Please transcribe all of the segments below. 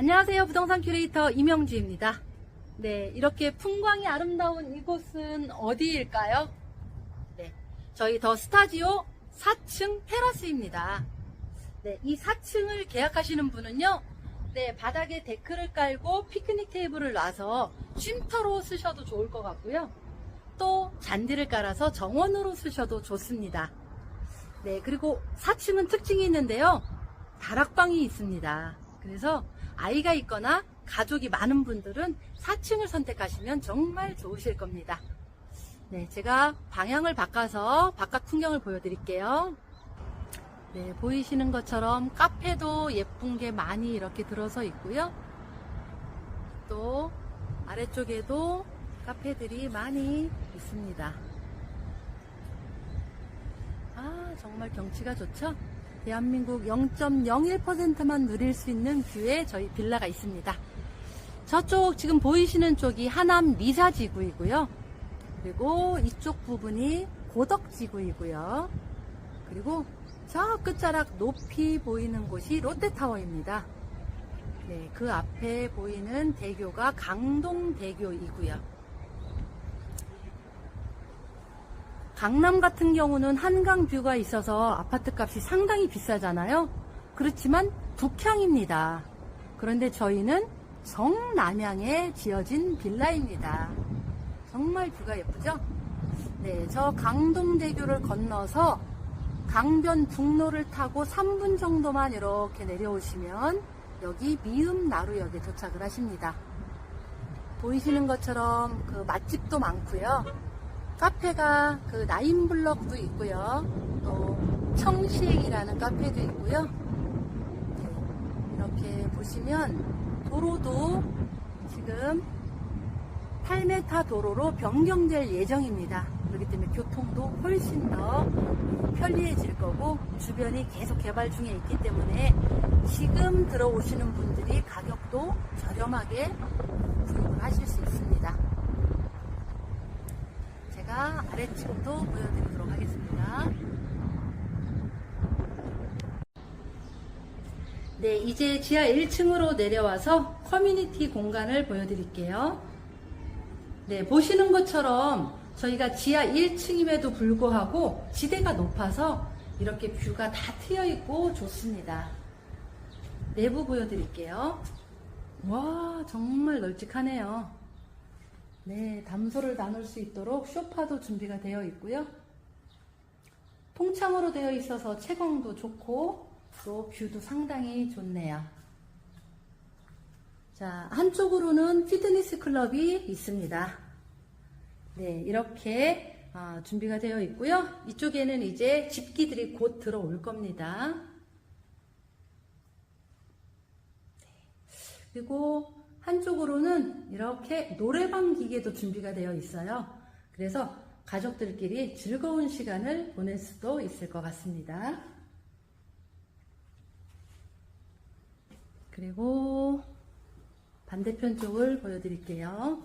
안녕하세요. 부동산 큐레이터 이명주입니다. 네, 이렇게 풍광이 아름다운 이곳은 어디일까요? 네, 저희 더 스타지오 4층 테라스입니다. 네, 이 4층을 계약하시는 분은요, 네, 바닥에 데크를 깔고 피크닉 테이블을 놔서 쉼터로 쓰셔도 좋을 것 같고요. 또 잔디를 깔아서 정원으로 쓰셔도 좋습니다. 네, 그리고 4층은 특징이 있는데요. 다락방이 있습니다. 그래서 아이가 있거나 가족이 많은 분들은 4층을 선택하시면 정말 좋으실 겁니다. 네, 제가 방향을 바꿔서 바깥 풍경을 보여드릴게요. 네, 보이시는 것처럼 카페도 예쁜 게 많이 이렇게 들어서 있고요. 또 아래쪽에도 카페들이 많이 있습니다. 아, 정말 경치가 좋죠? 대한민국 0.01%만 누릴 수 있는 뷰에 저희 빌라가 있습니다. 저쪽 지금 보이시는 쪽이 하남 미사지구이고요. 그리고 이쪽 부분이 고덕지구이고요. 그리고 저 끝자락 높이 보이는 곳이 롯데타워입니다. 네, 그 앞에 보이는 대교가 강동대교이고요. 강남 같은 경우는 한강 뷰가 있어서 아파트 값이 상당히 비싸잖아요. 그렇지만 북향입니다. 그런데 저희는 정남향에 지어진 빌라입니다. 정말 뷰가 예쁘죠? 네, 저 강동대교를 건너서 강변 북로를 타고 3분 정도만 이렇게 내려오시면 여기 미음나루역에 도착을 하십니다. 보이시는 것처럼 그 맛집도 많고요. 카페가 그 나인블럭도 있고요. 또 청식이라는 카페도 있고요. 네, 이렇게 보시면 도로도 지금 8m 도로로 변경될 예정입니다. 그렇기 때문에 교통도 훨씬 더 편리해질 거고 주변이 계속 개발 중에 있기 때문에 지금 들어오시는 분들이 가격도 저렴하게 구입을 하실 수 있습니다. 제가 아래층도 보여드리도록 하겠습니다. 네, 이제 지하 1층으로 내려와서 커뮤니티 공간을 보여드릴게요. 네, 보시는 것처럼 저희가 지하 1층임에도 불구하고 지대가 높아서 이렇게 뷰가 다 트여 있고 좋습니다. 내부 보여드릴게요. 와, 정말 널찍하네요. 네, 담소를 나눌 수 있도록 소파도 준비가 되어 있고요. 통창으로 되어 있어서 채광도 좋고 또 뷰도 상당히 좋네요. 자, 한쪽으로는 피트니스 클럽이 있습니다. 네, 이렇게 아, 준비가 되어 있고요. 이쪽에는 이제 집기들이 곧 들어올 겁니다. 네, 그리고 한쪽으로는 이렇게 노래방 기계도 준비가 되어 있어요. 그래서 가족들끼리 즐거운 시간을 보낼 수도 있을 것 같습니다. 그리고 반대편 쪽을 보여드릴게요.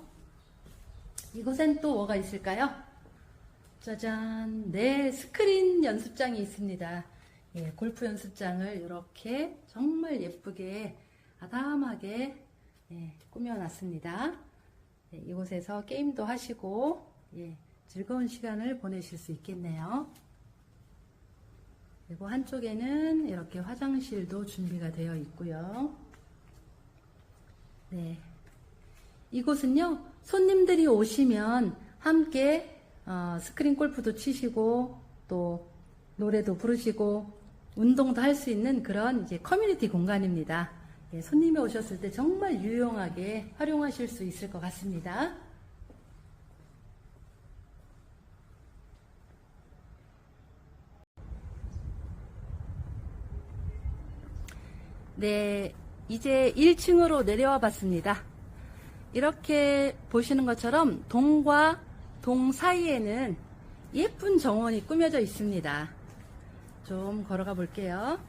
이곳엔 또 뭐가 있을까요? 짜잔, 네, 스크린 연습장이 있습니다. 예, 골프 연습장을 이렇게 정말 예쁘게 아담하게 예, 꾸며놨습니다. 예, 이곳에서 게임도 하시고 예, 즐거운 시간을 보내실 수 있겠네요. 그리고 한쪽에는 이렇게 화장실도 준비가 되어 있고요. 네. 이곳은요, 손님들이 오시면 함께 어, 스크린 골프도 치시고 또 노래도 부르시고 운동도 할 수 있는 그런 이제 커뮤니티 공간입니다. 예, 손님이 오셨을 때 정말 유용하게 활용하실 수 있을 것 같습니다. 네, 이제 1층으로 내려와 봤습니다. 이렇게 보시는 것처럼 동과 동 사이에는 예쁜 정원이 꾸며져 있습니다. 좀 걸어가 볼게요.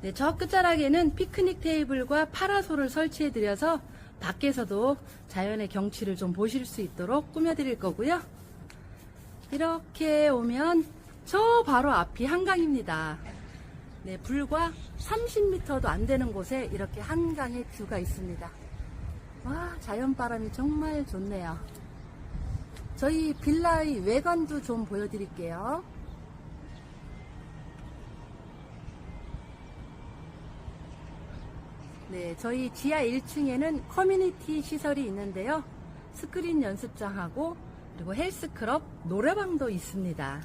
네, 저 끝자락에는 피크닉 테이블과 파라솔을 설치해 드려서 밖에서도 자연의 경치를 좀 보실 수 있도록 꾸며 드릴 거고요. 이렇게 오면 저 바로 앞이 한강입니다. 네, 불과 30m도 안 되는 곳에 이렇게 한강의 뷰가 있습니다. 와, 자연 바람이 정말 좋네요. 저희 빌라의 외관도 좀 보여드릴게요. 네, 저희 지하 1층에는 커뮤니티 시설이 있는데요. 스크린 연습장하고 그리고 헬스클럽, 노래방도 있습니다.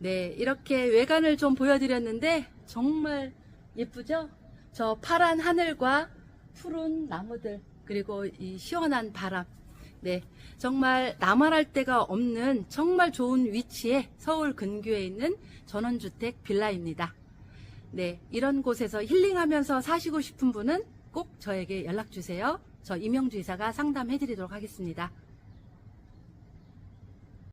네, 이렇게 외관을 좀 보여드렸는데 정말 예쁘죠? 저 파란 하늘과 푸른 나무들 그리고 이 시원한 바람. 네, 정말 나말할 데가 없는 정말 좋은 위치에 서울 근교에 있는 전원주택 빌라입니다. 네, 이런 곳에서 힐링하면서 사시고 싶은 분은 꼭 저에게 연락 주세요. 저 임영주 이사가 상담해 드리도록 하겠습니다.